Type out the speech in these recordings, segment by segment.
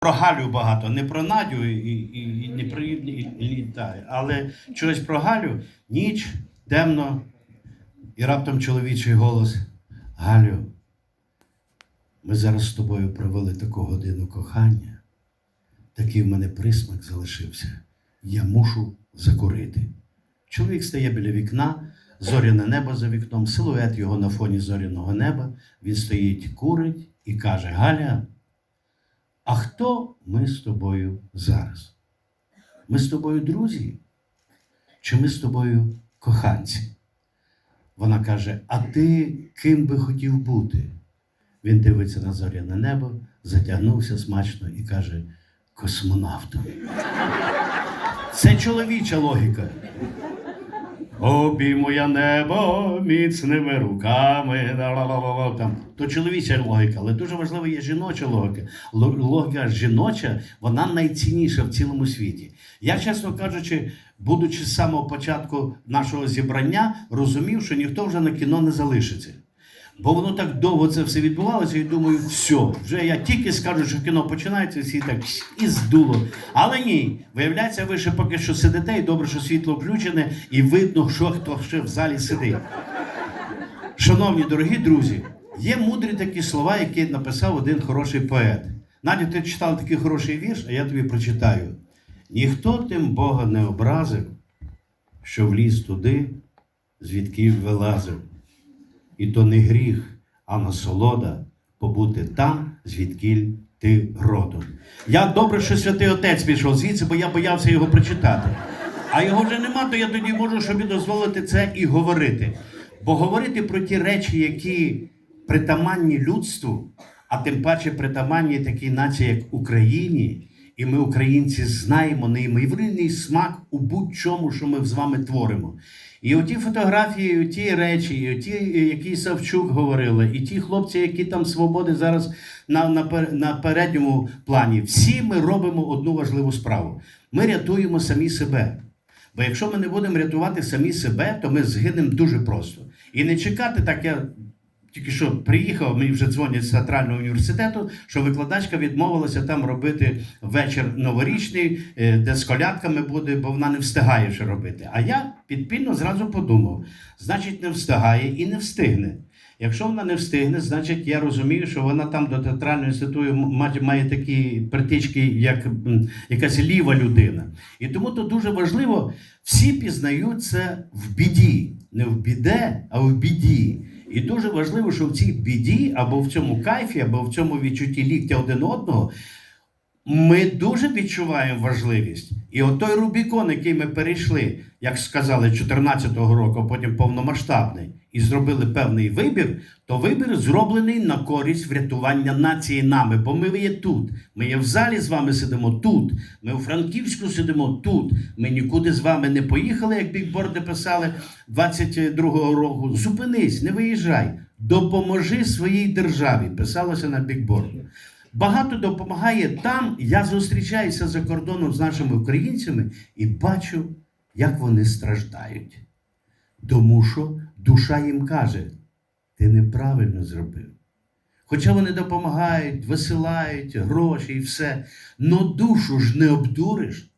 Про Галю багато, не про Надю і, і, і не про і, і, та, але щось про Галю. Ніч, темно, і раптом чоловічий голос. Галю, ми зараз з тобою провели таку годину кохання. Такий в мене присмак залишився. Я мушу закурити. Чоловік стає біля вікна, зоряне небо за вікном, силует його на фоні зоряного неба. Він стоїть, курить і каже: Галя, а хто ми з тобою зараз? Ми з тобою друзі? Чи ми з тобою коханці? Вона каже: А ти ким би хотів бути? Він дивиться на зоряне небо, затягнувся смачно і каже: космонавтом. Це чоловіча логіка. Обійму я небо міцними руками. Там. То чоловіча логіка, але дуже важлива є жіноча логіка. Логіка жіноча, вона найцінніша в цілому світі. Я, чесно кажучи, будучи з самого початку нашого зібрання, розумів, що ніхто вже на кіно не залишиться. Бо воно так довго це все відбувалося, і думаю, все, вже я тільки скажу, що кіно починається, всі так і здуло. Але ні, виявляється, ви ще поки що сидите, і добре, що світло включене, і видно, що хто ще в залі сидить. Шановні дорогі друзі, є мудрі такі слова, які написав один хороший поет. Надя, ти читав такий хороший вірш, а я тобі прочитаю. Ніхто тим Бога не образив, що вліз туди, звідки вилазив. І то не гріх, а насолода побути там, звідкіль ти родом. Я добре, що святий отець пішов звідси, бо я боявся його прочитати. А його вже нема, то я тоді можу собі дозволити це і говорити. Бо говорити про ті речі, які притаманні людству, а тим паче притаманні такій нації, як Україні, і ми, українці, знаємо неймовірний смак у будь-чому, що ми з вами творимо. І оті фотографії, і оті речі, і оті, які Савчук говорили, і ті хлопці, які там свободи зараз на, на, на передньому плані, всі ми робимо одну важливу справу. Ми рятуємо самі себе. Бо якщо ми не будемо рятувати самі себе, то ми згинемо дуже просто. І не чекати, так я тільки що приїхав, мені вже дзвонять з театрального університету, що викладачка відмовилася там робити вечір новорічний, е, де з колядками буде, бо вона не встигає ще робити. А я підпільно зразу подумав: значить, не встигає і не встигне. Якщо вона не встигне, значить я розумію, що вона там до театрального інституту має, такі притички, як якась ліва людина. І тому то дуже важливо, всі пізнають це в біді, не в біде, а в біді. І дуже важливо, що в цій біді, або в цьому кайфі, або в цьому відчутті ліктя один одного, ми дуже відчуваємо важливість. І от той Рубікон, який ми перейшли, як сказали, 14-го року, а потім повномасштабний, і зробили певний вибір, то вибір зроблений на користь врятування нації нами. Бо ми є тут. Ми є в залі з вами сидимо тут. Ми у Франківську сидимо тут. Ми нікуди з вами не поїхали, як бікборди писали 22-го року. Зупинись, не виїжджай. Допоможи своїй державі. Писалося на бікборді. Багато допомагає там. Я зустрічаюся за кордоном з нашими українцями і бачу, як вони страждають. Тому що душа їм каже, ти неправильно зробив. Хоча вони допомагають, висилають гроші і все, но душу ж не обдуриш.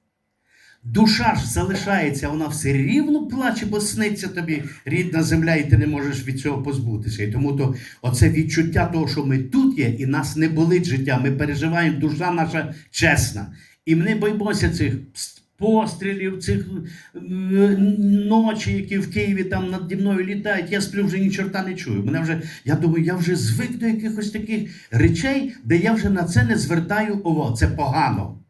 Душа ж залишається, вона все рівно плаче, бо сниться тобі рідна земля, і ти не можеш від цього позбутися. І тому то оце відчуття того, що ми тут є, і нас не болить життя. Ми переживаємо, душа наша чесна. І ми не боїмося цих пострілів, цих ночі, які в Києві там наді мною літають. Я сплю вже ні чорта не чую. Мене вже, я думаю, я вже звик до якихось таких речей, де я вже на це не звертаю увагу. Це погано.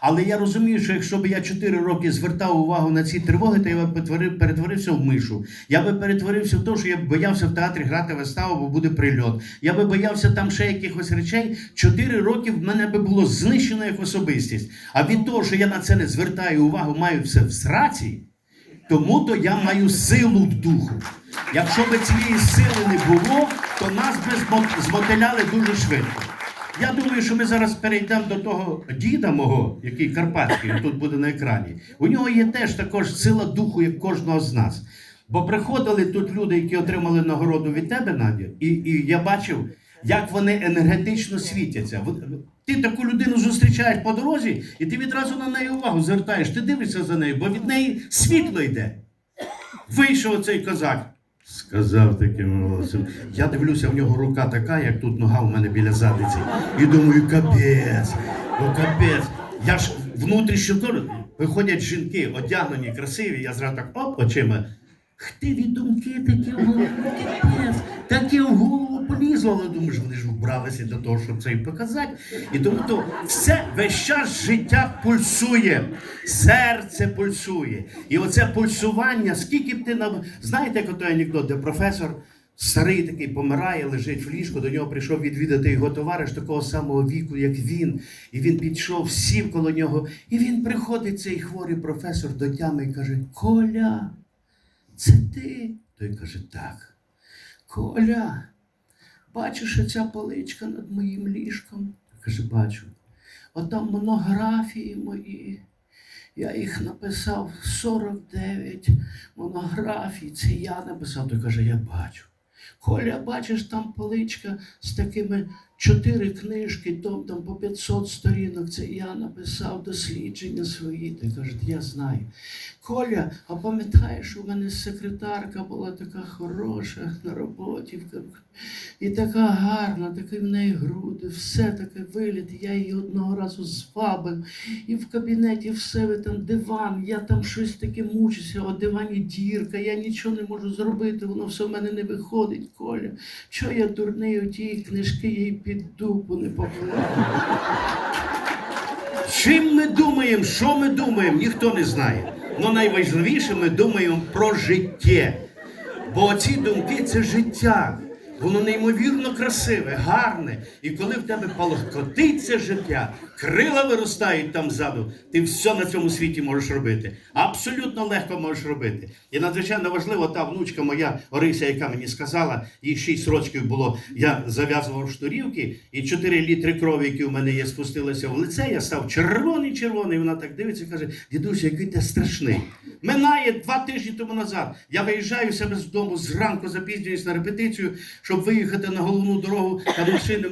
Але я розумію, що якщо б я 4 роки звертав увагу на ці тривоги, то я б перетворився в мишу. Я би перетворився в те, що я б боявся в театрі грати виставу, бо буде прильот. Я би боявся там ще якихось речей. 4 роки в мене би було знищено як особистість. А від того, що я на це не звертаю увагу, маю все в сраці, тому то я маю силу духу. Якщо б цієї сили не було, то нас би змо- змотиляли дуже швидко. Я думаю, що ми зараз перейдемо до того діда мого, який карпатський, тут буде на екрані. У нього є теж також сила духу, як кожного з нас. Бо приходили тут люди, які отримали нагороду від тебе, Надя, і, і я бачив, як вони енергетично світяться. Ти таку людину зустрічаєш по дорозі, і ти відразу на неї увагу звертаєш. Ти дивишся за нею, бо від неї світло йде. Вийшов оцей козак. Сказав таким голосом. Я дивлюся, в нього рука така, як тут нога в мене біля задниці. І думаю, капець, ну капець. Я ж внутрішньо виходять жінки, одягнені, красиві, я зразу так оп, очима. Хтиві думки такі полізло, але думаєш, вони ж вбралися до того, щоб це і показати. І тому то все весь час життя пульсує, серце пульсує. І оце пульсування, скільки б ти нам. Знаєте, як той анекдот, де професор старий такий помирає, лежить в ліжку, до нього прийшов відвідати його товариш такого самого віку, як він. І він підійшов, сів коло нього, і він приходить, цей хворий професор до тями і каже: Коля, це ти? Той каже, так. Коля, бачиш оця поличка над моїм ліжком? Каже, бачу. Отам монографії мої. Я їх написав 49 монографій. Це я написав. Той каже, я бачу. Коля, бачиш, там поличка з такими чотири книжки, том там по 500 сторінок. Це я написав дослідження свої. Ти каже, я знаю. Коля, а пам'ятаєш, у мене секретарка була така хороша на роботі. І така гарна, такі в неї груди, все таке виліт. Я її одного разу звабив. І в кабінеті в себе там диван, я там щось таке мучуся, о дивані дірка, я нічого не можу зробити, воно все в мене не виходить, Коля. Чого я дурний оті книжки їй під дупу не поклав? Чим ми думаємо, що ми думаємо, ніхто не знає. Але найважливіше ми думаємо про життя. Бо ці думки це життя. Воно неймовірно красиве, гарне. І коли в тебе палахкотить життя, крила виростають там ззаду, ти все на цьому світі можеш робити. Абсолютно легко можеш робити. І надзвичайно важливо, та внучка моя Орися, яка мені сказала, їй 6 років було, я зав'язував шнурівки, і 4 літри крові, які у мене є, спустилися в лице. Я став червоний-червоний. Вона так дивиться і каже: дідусь, який ти страшний. Минає два тижні тому назад. Я виїжджаю себе з дому зранку, запізнююсь на репетицію, щоб виїхати на головну дорогу. Та машини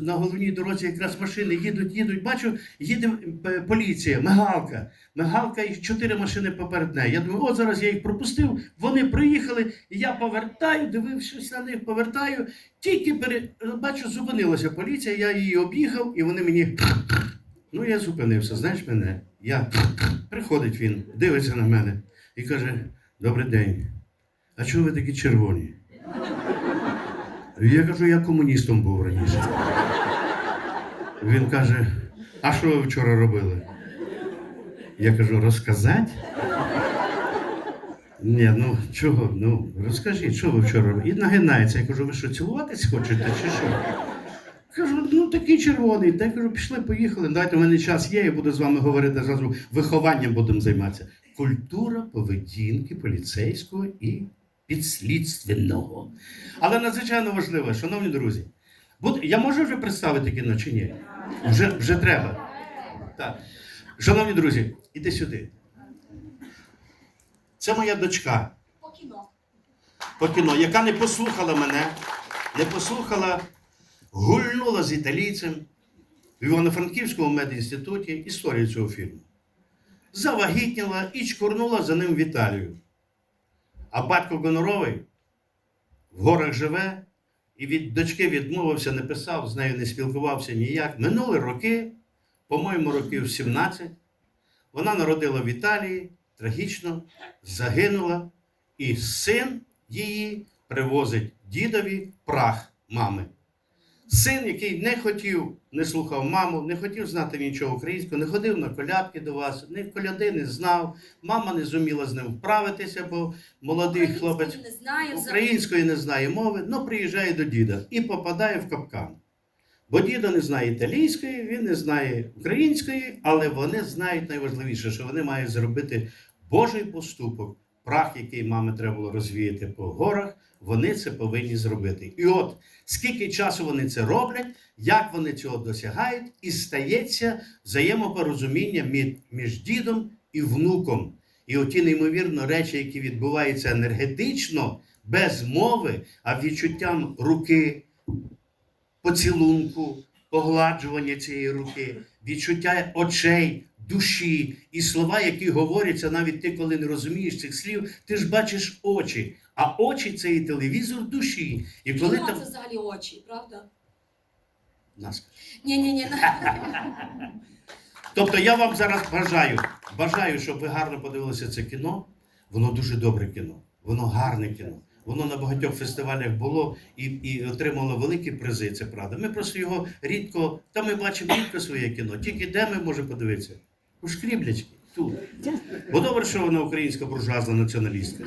на головній дорозі якраз машини їдуть, їдуть. Бачу, їде е, поліція, мигалка. Мигалка і чотири машини поперед неї. Я думаю, от зараз я їх пропустив. Вони приїхали, і я повертаю, дивившись на них, повертаю. Тільки пере... бачу, зупинилася поліція, я її об'їхав, і вони мені. Ну, я зупинився, знаєш мене? Я приходить він, дивиться на мене і каже: Добрий день. А чого ви такі червоні? Я кажу, я комуністом був раніше. Він каже: А що ви вчора робили? Я кажу, розказати? Ні, ну чого? Ну розкажіть, що ви вчора робили? І нагинається. Я кажу, ви що, цілуватись хочете чи що? Кажу, ну такий червоний. Та я кажу, пішли, поїхали. Дайте у мене час є, я буду з вами говорити зразу вихованням будемо займатися. Культура поведінки поліцейського і підслідственного. Але надзвичайно важливо, шановні друзі, я можу вже представити кіно чи ні? Вже, вже треба. Так. Шановні друзі, іди сюди. Це моя дочка По кіно. по кіно, яка не послухала мене, не послухала, гульнула з італійцем в Івано-Франківському медінституті історію цього фільму. Завагітніла і чкурнула за ним в Італію. А батько Гоноровий в горах живе і від дочки відмовився, не писав, з нею не спілкувався ніяк. Минули роки, по-моєму, років 17. Вона народила в Італії, трагічно загинула, і син її привозить дідові прах мами. Син, який не хотів, не слухав маму, не хотів знати нічого українського, не ходив на колядки до вас, ні коляди не знав, мама не зуміла з ним вправитися, бо молодий хлопець не знає української не знає мови, але приїжджає до діда і попадає в капкан. Бо дідо не знає італійської, він не знає української, але вони знають найважливіше, що вони мають зробити Божий поступок. Прах, який мами треба було розвіяти по горах, вони це повинні зробити. І от скільки часу вони це роблять, як вони цього досягають, і стається взаємопорозуміння між, дідом і внуком. І оті неймовірно речі, які відбуваються енергетично, без мови, а відчуттям руки, поцілунку, погладжування цієї руки, відчуття очей, душі і слова, які говоряться, навіть ти, коли не розумієш цих слів, ти ж бачиш очі. А очі це і телевізор душі. І коли Кіно там це взагалі очі, правда? Нас. Ні, ні, ні. Тобто я вам зараз бажаю, бажаю, щоб ви гарно подивилися це кіно. Воно дуже добре кіно, воно гарне кіно. Воно на багатьох фестивалях було і, і отримало великі призи. Це правда. Ми просто його рідко, та ми бачимо рідко своє кіно. Тільки де ми можемо подивитися? У шкріблячки. Тут. Бо добре, що вона українська буржуазна націоналістка.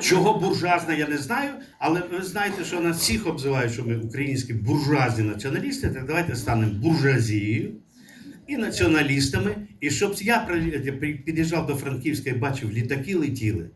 Чого буржуазна, я не знаю, але ви знаєте, що нас всіх обзивають, що ми українські буржуазні націоналісти, так давайте станемо буржуазією і націоналістами. І щоб я під'їжджав до Франківська і бачив, літаки летіли.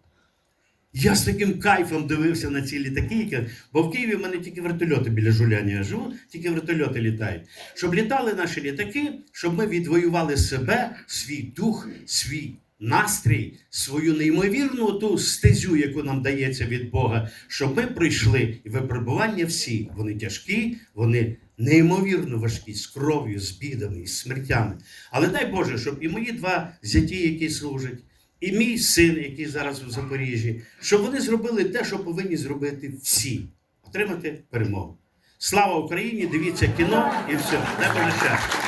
Я з таким кайфом дивився на ці літаки, бо в Києві в мене тільки вертольоти біля Жуляні я живу, тільки вертольоти літають. Щоб літали наші літаки, щоб ми відвоювали себе, свій дух, свій настрій, свою неймовірну ту стезю, яку нам дається від Бога, щоб ми пройшли і випробування всі. Вони тяжкі, вони неймовірно важкі, з кров'ю, з бідами, і смертями. Але дай Боже, щоб і мої два зяті, які служать, і мій син, який зараз у Запоріжжі, щоб вони зробили те, що повинні зробити всі отримати перемогу. Слава Україні! Дивіться кіно і все. На щастя.